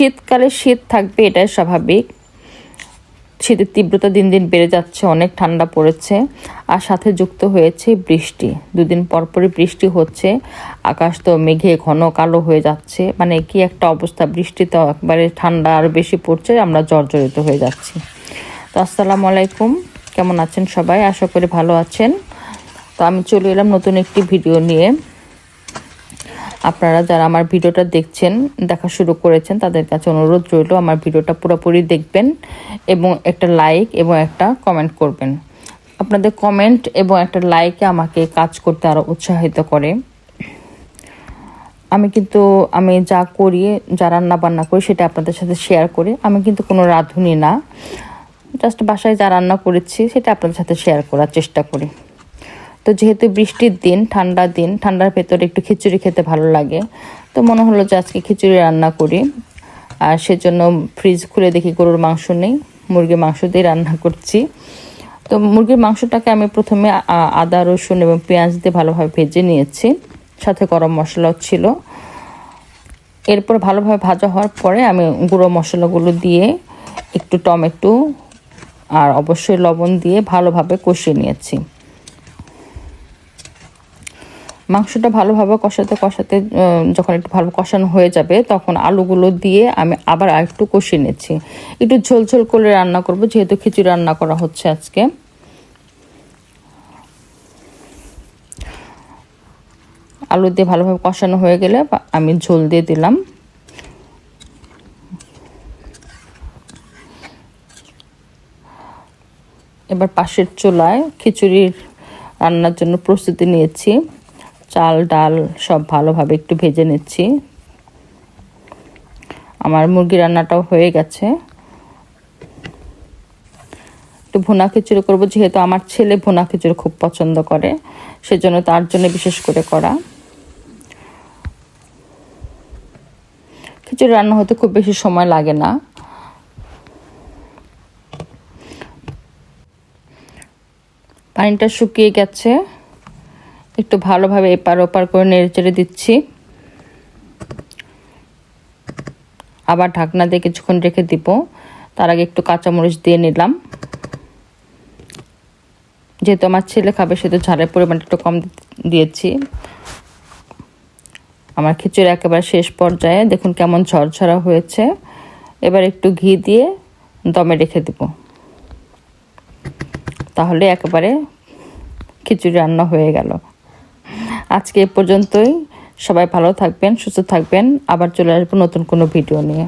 শীতকালে শীত থাকবে, এটাই স্বাভাবিক। শীতের তীব্রতা দিন দিন বেড়ে যাচ্ছে, অনেক ঠান্ডা পড়েছে আর সাথে যুক্ত হয়েছে বৃষ্টি। দুদিন পরপরই বৃষ্টি হচ্ছে, আকাশ তো মেঘে ঘন কালো হয়ে যাচ্ছে মানে কি একটা অবস্থা, বৃষ্টি তো একবারে ঠান্ডা আরও বেশি পড়ছে, আমরা জর্জরিত হয়ে যাচ্ছি। তো আসসালামু আলাইকুম, কেমন আছেন সবাই? আশা করি ভালো আছেন। তো আমি চলে এলাম নতুন একটি ভিডিও নিয়ে। আপনারা যারা আমার ভিডিওটা দেখছেন, দেখা শুরু করেছেন, তাদের কাছে অনুরোধ রইল আমার ভিডিওটা পুরোপুরি দেখবেন এবং একটা লাইক এবং একটা কমেন্ট করবেন। আপনাদের কমেন্ট এবং একটা লাইকে আমাকে কাজ করতে আরও উৎসাহিত করে। আমি কিন্তু, আমি যা করি, যা রান্না বান্না করি, সেটা আপনাদের সাথে শেয়ার করি। আমি কিন্তু কোনো রাঁধুনি না। জাস্ট বাসায় যা রান্না করেছি, সেটা আপনাদের সাথে শেয়ার করার চেষ্টা করি। তো যেহেতু বৃষ্টির দিন ঠান্ডা দিন, ঠান্ডার ভেতরে একটু খিচুড়ি খেতে ভালো লাগে। তো মনে হলো যে আজকে খিচুড়ি রান্না করি। আর সেজন্য ফ্রিজ খুলে দেখি গরুর মাংস নেই, মুরগির মাংস দিয়ে রান্না করছি। তো মুরগির মাংসটাকে আমি প্রথমে আদা, রসুন এবং পেঁয়াজ দিয়ে ভালোভাবে ভেজে নিয়েছি। সাথে গরম মশলাও ছিল। এরপর ভালোভাবে ভাজা হওয়ার পরে আমি গুঁড়ো মশলাগুলো দিয়ে একটু টমেটো আর অবশ্যই লবণ দিয়ে ভালোভাবে কষিয়ে নিয়েছি। মাংসটা ভালোভাবে কষাতে কষাতে যখন একটু ভালো কষানো হয়ে যাবে, তখন আলুগুলো দিয়ে আমি আবার আরেকটু কষিয়ে নিচ্ছি। একটু ঝোল ঝোল করে রান্না করব, যেহেতু খিচুড়ি রান্না করা হচ্ছে আজকে। আলু দিয়ে ভালোভাবে কষানো হয়ে গেলে আমি ঝোল দিয়ে দিলাম। এবার পাশের চুলায় খিচুড়ির রান্নার জন্য প্রস্তুতি নিয়েছি। চাল, ডাল সব ভালোভাবে একটু ভেজে নিচ্ছি। আমার মুরগি রান্নাটাও হয়ে গেছে। একটু ভুনা খিচুড়ি করব, যেহেতু আমার ছেলে ভুনা খিচুড়ি খুব পছন্দ করে, সেজন্য তার জন্য বিশেষ করে করা। খিচুড়ি রান্না হতে খুব বেশি সময় লাগে না। পানিটা শুকিয়ে গেছে। একটু ভালোভাবে এপার ওপার করে নেড়ে চেড়ে দিচ্ছি। আবার ঢাকনা দিয়ে কিছুক্ষণ রেখে দিব। তার আগে একটু কাঁচামরিচ দিয়ে নিলাম। যেহেতু আমার ছেলে খাবে, সেহেতু ঝালের পরিমাণটা একটু কম দিয়েছি। আমার খিচুড়ি একেবারে শেষ পর্যায়ে। দেখুন কেমন ঝরঝরা হয়েছে। এবার একটু ঘি দিয়ে দমে রেখে দিব। তাহলে একেবারে খিচুড়ি রান্না হয়ে গেল। আজকে এ পর্যন্তই। সবাই ভালো থাকবেন, সুস্থ থাকবেন। আবার চলে আসব নতুন কোনো ভিডিও নিয়ে।